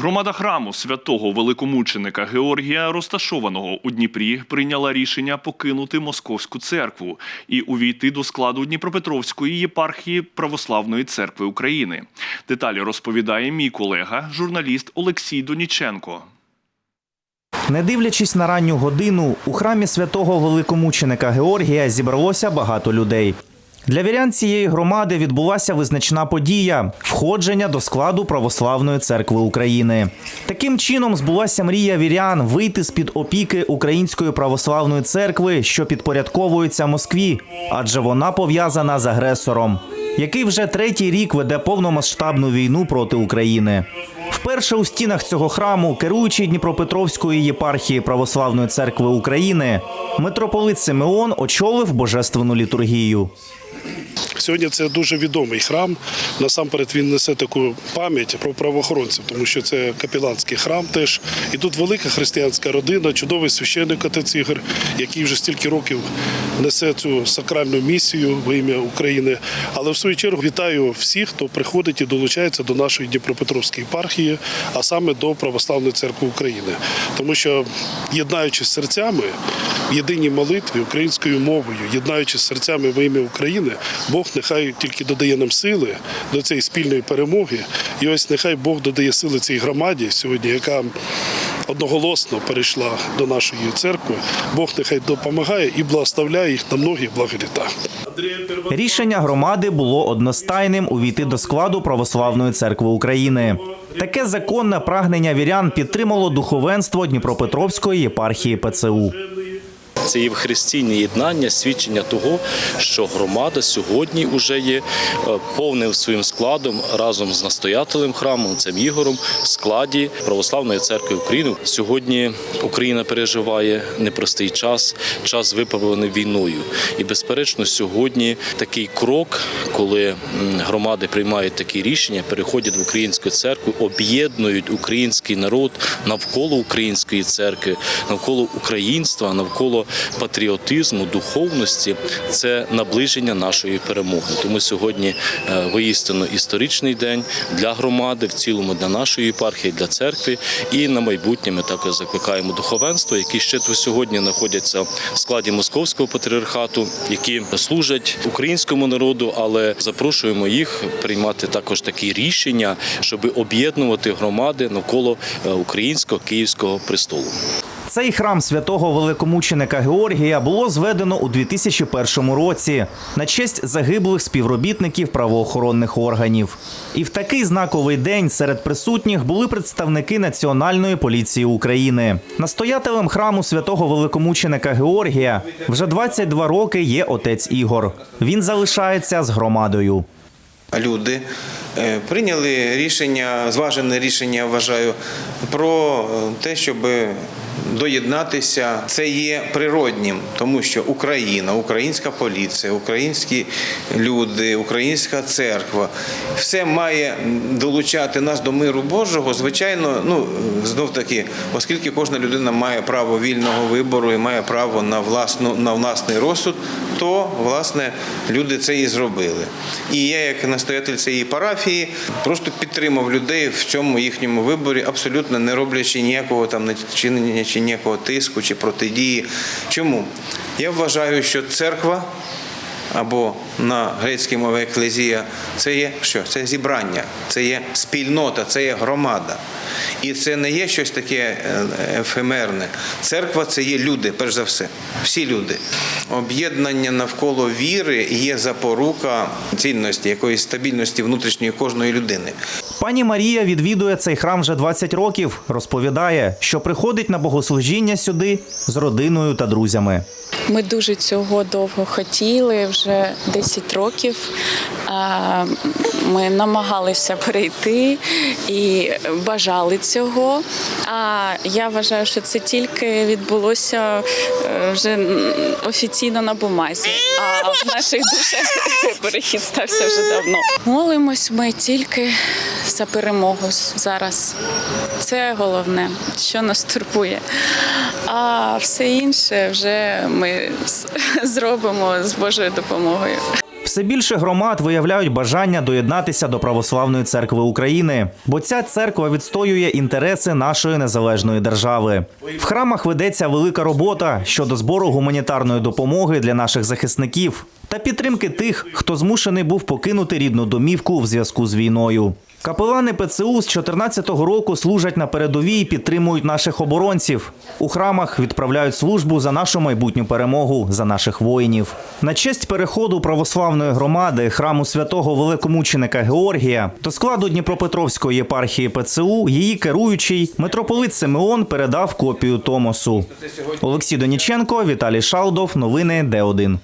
Громада храму святого великомученика Георгія, розташованого у Дніпрі, прийняла рішення покинути московську церкву і увійти до складу Дніпропетровської єпархії Православної церкви України. Деталі розповідає мій колега, журналіст Олексій Доніченко. Не дивлячись на ранню годину, у храмі святого великомученика Георгія зібралося багато людей. Для вірян цієї громади відбулася визначна подія входження до складу Православної церкви України. Таким чином збулася мрія вірян вийти з під опіки Української православної церкви, що підпорядковується Москві, адже вона пов'язана з агресором, який вже третій рік веде повномасштабну війну проти України. Вперше у стінах цього храму, керуючий Дніпропетровської єпархії Православної церкви України, митрополит Симеон очолив божественну літургію. Сьогодні це дуже відомий храм. Насамперед він несе таку пам'ять про правоохоронців, тому що це капіланський храм теж. І тут велика християнська родина, чудовий священник отець Ігор, який вже стільки років несе цю сакральну місію в ім'я України. Але в свою чергу вітаю всіх, хто приходить і долучається до нашої Дніпропетровської єпархії, а саме до Православної церкви України. Тому що єднаючись серцями в єдиній молитві українською мовою, єднаючись серцями во ім'я України, Бог нехай тільки додає нам сили до цієї спільної перемоги. І ось нехай Бог додає сили цій громаді сьогодні, яка одноголосно перейшла до нашої церкви. Бог нехай допомагає і благословляє їх на многі благі літа. Рішення громади було одностайним увійти до складу Православної церкви України. Таке законне прагнення вірян підтримало духовенство Дніпропетровської єпархії ПЦУ. Це євхристійне єднання, свідчення того, що громада сьогодні вже є е, повним своїм складом разом з настоятелем храму, цим Ігорем, в складі Православної церкви України. Сьогодні Україна переживає непростий час, час виправлений війною. І, безперечно, сьогодні такий крок, коли громади приймають такі рішення, переходять в українську церкву, об'єднують український народ навколо української церкви, навколо українства, навколо патріотизму, духовності це наближення нашої перемоги. Тому сьогодні е, воістину історичний день для громади, в цілому для нашої єпархії, для церкви. І на майбутнє ми також закликаємо духовенство, які ще до сьогодні знаходяться в складі московського патріархату, які служать українському народу, але запрошуємо їх приймати також такі рішення, щоб об'єднувати громади навколо е, українського київського престолу. Цей храм святого великомученика Георгія було зведено у 2001 році на честь загиблих співробітників правоохоронних органів. І в такий знаковий день серед присутніх були представники Національної поліції України. Настоятелем храму святого великомученика Георгія вже 22 роки є отець Ігор. Він залишається з громадою. люди е, прийняли рішення, зважене рішення, вважаю, про те, щоб доєднатися. Це є природнім, тому що Україна, українська поліція, українські люди, українська церква все має долучати нас до миру Божого. Звичайно, ну знов таки, оскільки кожна людина має право вільного вибору і має право на власну на власний розсуд, то власне люди це і зробили. І я, як настоятель цієї парафії, просто підтримав людей в цьому їхньому виборі, абсолютно не роблячи ніякого там чинення чи ніякого тиску чи протидії. Чому? Я вважаю, що церква. Або на грецькій мові еклезія це є що? Це зібрання, це є спільнота, це є громада. І це не є щось таке е, ефемерне. Церква це є люди, перш за все, всі люди. Об'єднання навколо віри є запорука цінності, якоїсь стабільності внутрішньої кожної людини. Пані Марія відвідує цей храм вже 20 років. Розповідає, що приходить на богослужіння сюди з родиною та друзями. Ми дуже цього довго хотіли, вже 10 років. Ми намагалися перейти і бажали цього. А я вважаю, що це тільки відбулося е, вже офіційно на бумазі, а в наших душах перехід стався вже давно. Молимось ми тільки за перемогу зараз. Це головне, що нас турбує. А все інше вже ми зробимо з Божою допомогою. Все більше громад виявляють бажання доєднатися до Православної церкви України, бо ця церква відстоює інтереси нашої незалежної держави. В храмах ведеться велика робота щодо збору гуманітарної допомоги для наших захисників та підтримки тих, хто змушений був покинути рідну домівку в зв'язку з війною. Капелани ПЦУ з 2014 року служать на передовій і підтримують наших оборонців. У храмах відправляють службу за нашу майбутню перемогу, за наших воїнів. На честь переходу православної громади храму святого великомученика Георгія до складу Дніпропетровської єпархії ПЦУ її керуючий митрополит Симеон передав копію Томосу. Олексій Доніченко, Віталій Шалдов. Новини Д1.